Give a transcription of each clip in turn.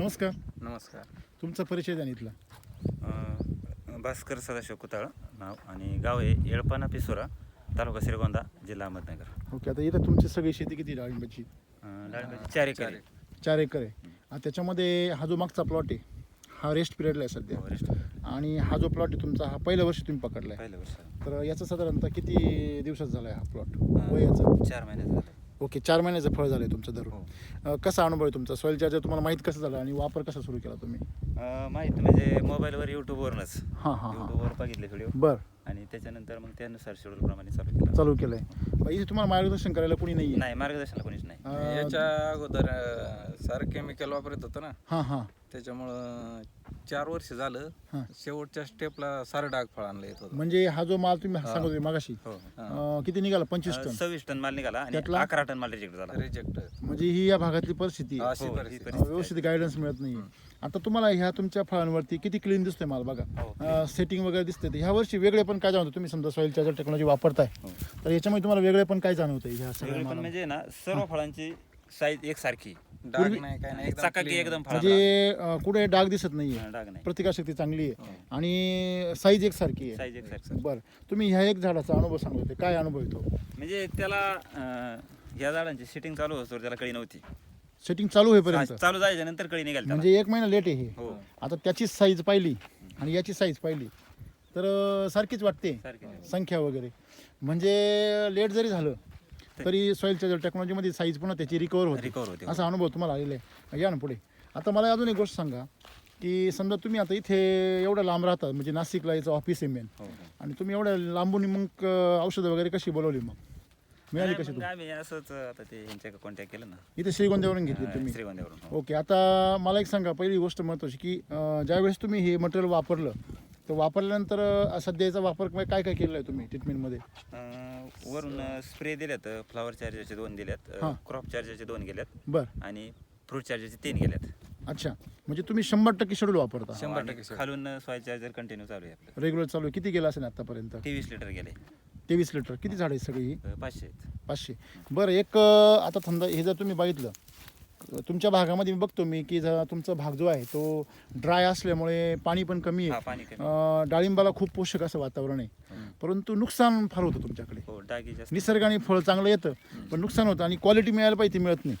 नमस्कार. नमस्कार. तुमचा परिचय द्या इथला. अ, भास्कर सदाशिव कुताळ नाव आणि गाव आहे येळपाना पिसोरा तालुका श्रीगोंदा जिल्हा अहमदनगर. ओके आता इथं तुमची सगळी शेती किती डाळिंबाची? अ, डाळिंबाची चार एकर आहे. चार एकर आहे. आणि त्याच्यामध्ये हा जो मागचा प्लॉट आहे हा रेस्ट पिरियडला आहे सध्या. वरिष्ठ आणि हा जो प्लॉट आहे तुमचा हा पहिल्या वर्षी तुम्ही पकडलाय. पहिलं वर्ष. तर याचा साधारणतः किती दिवसात झाला आहे हा प्लॉट वय याचं चार महिन्याचं झालं. ओके चार महिन्याचं फळ झालं आहे तुमचं धरून. हो. अं, कसा अनुभव आहे तुमचा? सॉईल चार्जर तुम्हाला माहीत कसं झालं आणि वापर कसा सुरू केला तुम्ही? अ, माहिती म्हणजे मोबाईलवर यूट्यूबवरूनच हां हां हां. यूट्यूबवर बघितले व्हिडिओ. बरं. आणि त्याच्यानंतर मग त्यानुसार शेड्यूल प्रमाणे चालू केलं. चालू केलं आहे इथे तुम्हाला मार्गदर्शन करायला कोणी नाही आहे नाही मार्गदर्शनला कोणीच नाही. याच्या अगोदर अं, सारं केमिकल वापरत होतं ना? हां हां. त्याच्यामुळं चार वर्ष झालं हां. शेवटच्या स्टेपला सारं डाग फळ आणलं येत होतं. म्हणजे हा जो माल तुम्ही सांगत होते मागाशी हो अं, किती निघाला? पंचवीस टन. सव्वीस टन माल निघाला आणि त्यातला? अकरा टन माल रिजेक्ट झाला. रिजेक्ट म्हणजे ही या भागातली परिस्थिती आहे. अशी हो, ही परिस्थिती. परिस्थिती अं, व्यवस्थित गायडन्स मिळत नाही. आता तुम्हाला ह्या तुमच्या फळांवरती किती क्लीन दिसतोय माल हो, बघा सेटिंग वगैरे दिसते ह्या वर्षी वेगळे पण काय जाणवतं? तुम्ही समजा सॉईल चार्जर टेक्नॉलॉजी वापरताय. हो. तर याच्यामध्ये तुम्हाला वेगळे पण काय जाणवतं ह्या सगळ्या वेगळी पण मालामध्ये? म्हणजे ना सर्व फळांची साईज एकसारखी. डाग नाही काय नाही. एकदम चकाकी clean. एकदम म्हणजे अं, कुठे डाग दिसत नाहीये. डाग नाही. प्रतिकारशक्ती चांगली आहे. आणि साईज एकसारखी आहे. साईज एकसारखी. बरं. तुम्ही ह्या एक झाडाचा अनुभव सांगत होते काय अनुभव येतो? म्हणजे त्याला अं, ह्या झाडांची सेटिंग चालू होतो त्याला कळी नव्हती. सेटिंग चालू होईपर्यंत. चालू जायच्या नंतर कळी निघाली त्याला. म्हणजे एक महिना लेट आहे हे. हो. आता त्याची साईज पाहिली आणि याची साईज पाहिली. तर अं, सारखीच वाटते सारखी संख्या वगैरे. म्हणजे लेट जरी झालं तरी सॉईल चार्जर टेक्नॉलॉजीमध्ये साईज पुन्हा त्याची रिकवर होते. रिकवर होते असा अनुभव तुम्हाला आलेला आहे. या ना पुढे. आता मला अजून एक गोष्ट सांगा की समजा तुम्ही आता इथे एवढं लांब राहता म्हणजे नाशिकला याचं ऑफिस आहे मेन हो, हो. आणि तुम्ही एवढ्या लांबून मग अं, औषधं वगैरे कशी बोलवली मग? मिळाली नाही, कशी मग तुम्ही? आम्ही असंच आता ते यांच्या कॉन्टॅक्ट केलं ना. इथे श्रीगोंद्यावरून घेतली तुम्ही? श्रीगोंद्यावरून हो. ओके आता मला एक सांगा पहिली गोष्ट महत्वाची की अं, ज्यावेळेस तुम्ही हे मटेरियल वापरलं तर वापरल्यानंतर अं, सध्याचा वापर काय काय केलेला आहे तुम्ही ट्रीटमेंटमध्ये अं, वरून स्प्रे दिल्यात फ्लॉवर चार्जरचे दोन दिल्यात हां. क्रॉप चार्जरचे दोन गेल्यात बरं. आणि फ्रूट चार्जरचे तीन गेल्यात. अच्छा. म्हणजे तुम्ही शंभर टक्के शेड्यूल वापरता. शंभर टक्के. खालून सॉईल चार्जर कंटिन्यू चालू आहे आपलं. रेग्युलर चालू आहे. किती गेला असेल आतापर्यंत? तेवीस लिटर गेले. तेवीस लिटर किती झाड आहे सगळी ही? अं, पाचशे आहेत. पाचशे. बरं एक अं, आता समजा हे जर तुम्ही बघितलं अं, तुमच्या भागामध्ये मी बघतो मी की जर तुमचा भाग जो आहे तो ड्राय असल्यामुळे पाणी पण कमी हा आहे पाणी कमी. अं, डाळिंबाला खूप पोषक असं वातावरण आहे. परंतु नुकसान फार होतं तुमच्याकडे. हो डागी जास्त. निसर्गाने फळ चांगलं येतं पण नुकसान होतं आणि क्वालिटी मिळायला पाहिजे ती मिळत नाही.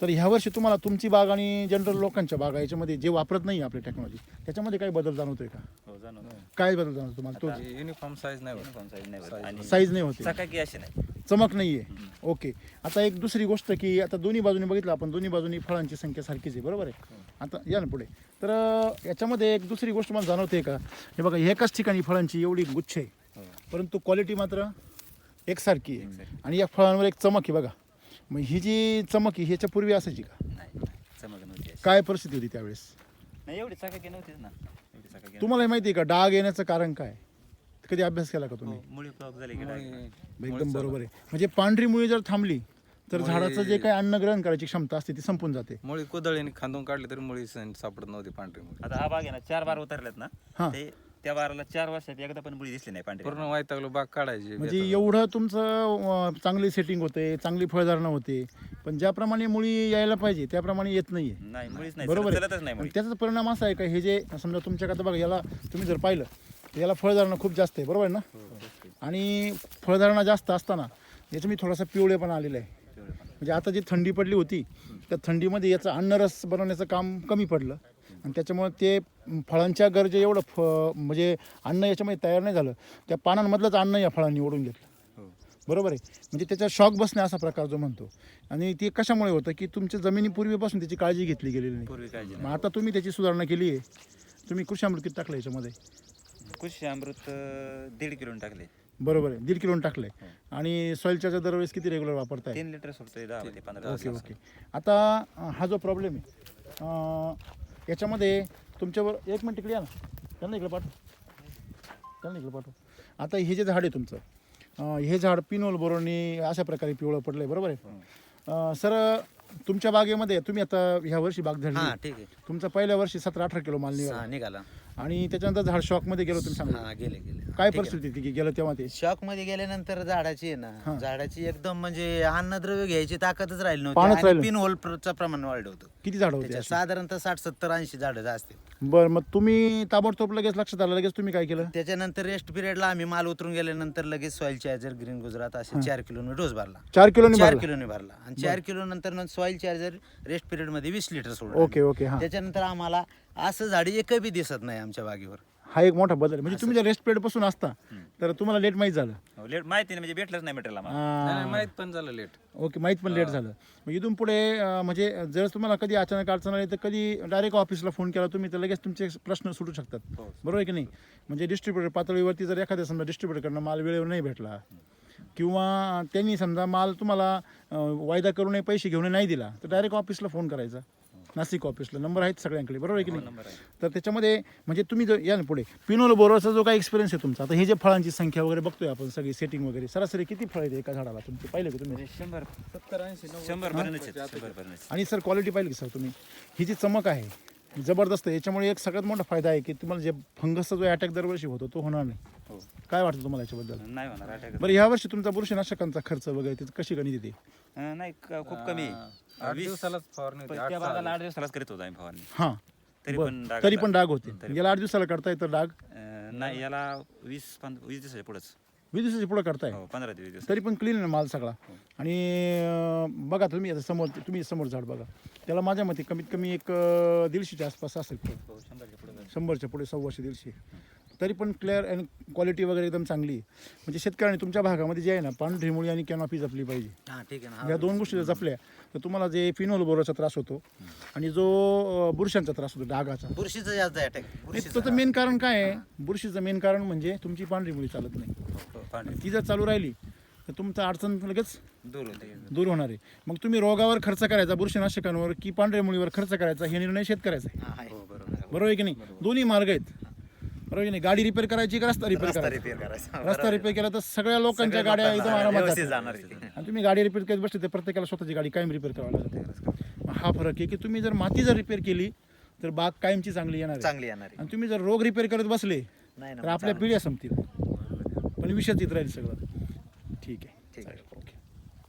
तर ह्या वर्षी तुम्हाला तुमची बाग आणि जनरल लोकांच्या बागा याच्यामध्ये जे वापरत नाही आपली टेक्नॉलॉजी त्याच्यामध्ये काही बदल जाणवतोय का? हो जाणवतं काय बदल जाणवतो तुम्हाला? तो युनिफॉर्म साईज नाही होत Uniform size नाही होत. आणि साईज नाही होते. चकाकी अशी नाही. चमक नाही आहे ओके. आता एक दुसरी गोष्ट की आता दोन्ही बाजूने बघितलं आपण दोन्ही बाजूनी फळांची संख्या सारखीच आहे बरोबर आहे? आता या ना पुढे. तर अं, याच्यामध्ये एक दुसरी गोष्ट मला जाणवते का? हे बघा एकाच ठिकाणी फळांची एवढी गुच्छ आहे. हो. परंतु क्वालिटी मात्र एकसारखी आहे. आणि या फळांवर एक चमक आहे बघा. मग ही जी चमक आहे ह्याच्या पूर्वी असायची का? नाही चमक नव्हती अशी. काय परिस्थिती होती त्यावेळेस? नाही एवढी चकाकी नव्हतीच ना. एवढी चकाकी नव्हती. तुम्हाला माहिती आहे का डाग येण्याचं कारण काय? कधी अभ्यास केला का तुम्ही? हो, मुळी ब्लॉक झाली की डाग. एकदम बरोबर आहे. म्हणजे पांढरी मुळी जर थांबली तर झाडाचं जे काही अन्न ग्रहण करायची क्षमता असते ती संपून जाते. मुळी कुदळीने खांदून काढली तरी मुळी स- सापडत नव्हती पांढरी मुळी आता हा बाग आहे ना चार बार उतरल्यात ना. हा. ते त्या बाराला चार वर्षात एकदा पण मुळी दिसली नाही पांढरी. पूर्ण वैतागलो बाग काढायची म्हणजे एवढं तुमचं अं, चांगली सेटिंग होते चांगली फळधारणा होते. पण ज्याप्रमाणे मुळी यायला पाहिजे त्याप्रमाणे येत नाहीये. नाही मुळीच नाही बरोबर चलत- आहे. चलतच नाही आणि मुळी त्याचा परिणाम असा आहे का हे जे समजा तुमच्याकडे बघा याला तुम्ही जर पाहिलं तर याला फळधारणा खूप जास्त आहे बरोबर आहे ना? आणि फळधारणा जास्त असताना याचं मी थोडासा पिवळेपणा आलेला आहे. म्हणजे आता जी थंडी पडली होती त्या थंडीमध्ये याचं अन्नरस बनवण्याचं काम कमी पडलं. आणि त्याच्यामुळे ते फळांच्या गरजे एवढं फ म्हणजे अन्न याच्यामध्ये तयार नाही झालं. त्या पानांमधलंच अन्न या फळांनी ओढून घेतलं. हो. बरोबर आहे? म्हणजे त्याचा शॉक बसणे असा प्रकार जो म्हणतो. आणि ते कशामुळे होतं की तुमच्या जमिनीपूर्वीपासून त्याची काळजी घेतली गेलेली नाही. मग आता तुम्ही त्याची सुधारणा केली आहे. तुम्ही कृषी अमृत किती टाकलं याच्यामध्ये? कृषी अमृत दीड किलो टाकले. बरोबर आहे. दीड किलोन टाकलंय. आणि सॉईल चार्जर दरवेळेस किती रेग्युलर वापरताय? तीन लिटर सोडतोय ओके ओके. आता हा जो प्रॉब्लेम आहे याच्यामध्ये तुमच्यावर एक मिनिट इकडे या ना. त्यांना इकडे पाठव. त्यांना इकडे पाठव. आता हे जे झाड आहे तुमचं अं, हे झाड पिनोल बोरोनी अशा प्रकारे पिवळं पडलंय बरोबर आहे? अं, सर तुमच्या बागेमध्ये तुम्ही आता ह्या वर्षी बाग हा झाली ठीक आहे. तुमचा पहिल्या वर्षी सतरा अठरा किलो माल निघाला. हा, निघाला. आणि त्याच्यानंतर झाड शॉकमध्ये गेलो तुम्ही सांगा हा गेले गेले. काय परिस्थिती होती? की गेलं तेव्हा ते? शॉकमध्ये गेल्यानंतर झाडाची आहे हा. ना झाडाची एकदम म्हणजे अन्नद्रव्य घ्यायची ताकदच राहिली पानच नव्हती. राहिलं. आणि पिन होल चं प्रमाण वाढलं होतं. किती झाड होते त्याच्यात? साधारणतः साठ सत्तर ऐंशी झाडं असतील. बरं मग तुम्ही ताबडतोब लगेच लक्षात आलं लगेच तुम्ही काय केलं? त्याच्यानंतर रेस्ट पिरियडला आम्ही माल उतरून गेल्यानंतर लगेच सॉइल चार्जर ग्रीन गुजरात असे चार किलोने डोस भरला. चार किलोनी चार भरला. किलोने भरला. आणि चार किलो नंतर सॉइल चार्जर रेस्ट पिरियडमध्ये वीस लिटर सोडलं. ओके ओके हां. त्याच्यानंतर आम्हाला असं झाडी एकही बी दिसत नाही आमच्या बागेवर. हा एक मोठा बदल आहे. म्हणजे तुम्ही जर रेस्ट पिरियडपासून असता तर तुम्हाला लेट माहीत झालं. हो, लेट माहिती नाही म्हणजे भेटलंच नाही मटेरियल आम्हाला नाही, नाही, आ, माहीत पण झालं लेट ओके माहीत पण लेट झालं. मग इथून पुढे अं, म्हणजे जर तुम्हाला कधी अचानक अडचण आली तर कधी डायरेक्ट ऑफिसला फोन केला तुम्ही तर लगेच तुमचे प्रश्न सुटू शकतात. बरोबर आहे की नाही? म्हणजे डिस्ट्रीब्युटर पातळीवरती जर एखाद्या समजा डिस्ट्रीब्युटरकडनं माल वेळेवर नाही भेटला किंवा त्यांनी समजा माल तुम्हाला अं, वायदा करूनही पैसे घेऊन नाही दिला तर डायरेक्ट ऑफिसला फोन करायचा. नाशिक ऑफिसला. नंबर आहेत सगळ्यांकडे बरोबर आहे की नाही? तर त्याच्यामध्ये म्हणजे तुम्ही जो या ना पुढे. पिनोल बोरोचा जो काही एक्सपिरियन्स आहे तुमचा आता हे जे फळांची संख्या वगैरे बघतोय आपण सगळी सेटिंग वगैरे सरासरी किती फळ आहेत एका झाडाला तुमचे? पाहिले का तुम्ही? शंभर सत्तर ऐंशी शंभर आणि सर क्वालिटी पाहिली की सर तुम्ही? ही जी चमक आहे ही जबरदस्त आहे याच्यामुळे एक सगळ्यात मोठा फायदा आहे की तुम्हाला जे फंगसचा जो अटॅक दरवर्षी होतो तो होणार नाही. हो. काय वाटतं तुम्हाला याच्याबद्दल? नाही होणार attack. बरं ह्या वर्षी तुमचा बुरशीनाशकांचा खर्च वगैरे कशी गणित येते नाही खूप कमी आहे. आठ वीस- दिवसालाच फवारणी होती पण आठ त्या सहा भागाला आठ दिवसालाच करीत होतो आम्ही फवारणी. हां. तरी. पण डाग तरी पण डाग होते. गेल्या आठ दिवसाला करता येतं डाग? अं, नाही याला वीस वीस दिवसाच्या पुढेच. वीस दिवसाची पुढे करताय? हो पंधरा ते वीस दिवस. तरी पण क्लीन आहे माल सगळा? आणि अं, बघा तुम्ही आता समोर तुम्ही समोर झाड बघा. त्याला माझ्या मते कमीत कमी एक अं, दीडशेच्या आसपास असेल. फळ. हो, शंभरच्या पुढे शंभरच्या पुढे सव्वाशे दीडशे. तरी पण क्लिअर आणि क्वालिटी वगैरे एकदम चांगली म्हणजे शेतकऱ्यांनी तुमच्या भागामध्ये जे आहे ना पांढरी मुळी आणि कॅनॉपी जपली पाहिजे. हा ठीक आहे ना. या दोन गोष्टी जर जपल्या तर तुम्हाला जे फिनोल बोराचा त्रास होतो आणि जो अं, बुरशांचा त्रास होतो डागाचा. बुरशीचं जास्त अटॅक नाही, त्याचं मेन कारण काय आहे? बुरशीचं मेन कारण म्हणजे तुमची पांढरी मुळी चालत नाही. हो, ती जर चालू राहिली तर तुमचं अडचण लगेच दूर होते. दूर होणार आहे. मग तुम्ही रोगावर खर्च करायचा बुरशीनाशकांवर की पांढऱ्या मुळीवर खर्च करायचा हे निर्णय शेतकऱ्याचा आहे. हो बरोबर बरोबर आहे की नाही? दोन्ही मार्ग आहेत. बरोबर की नाही गाडी रिपेअर करायची का रस्ता रिपेअर करायचा? रिपेअर करायचा. रस्ता रिपेअर केला तर सगळ्या लोकांच्या गाड्या एकदम आरामात व्यवस्थित जातात. जाणार. आणि तुम्ही गाडी रिपेअर करत बसले तर प्रत्येकाला स्वतःची गाडी कायम रिपेअर करावी लागते. मग हा फरक आहे की तुम्ही जर माती जर रिपेअर केली तर बाग कायमची चांगली येणार आहे. चांगली येणार आहे. आणि तुम्ही जर रोग रिपेअर करत बसले नाही तर आपल्या पिढ्या संपतील. पण विषयच येत राहील सगळं. ठीक आहे.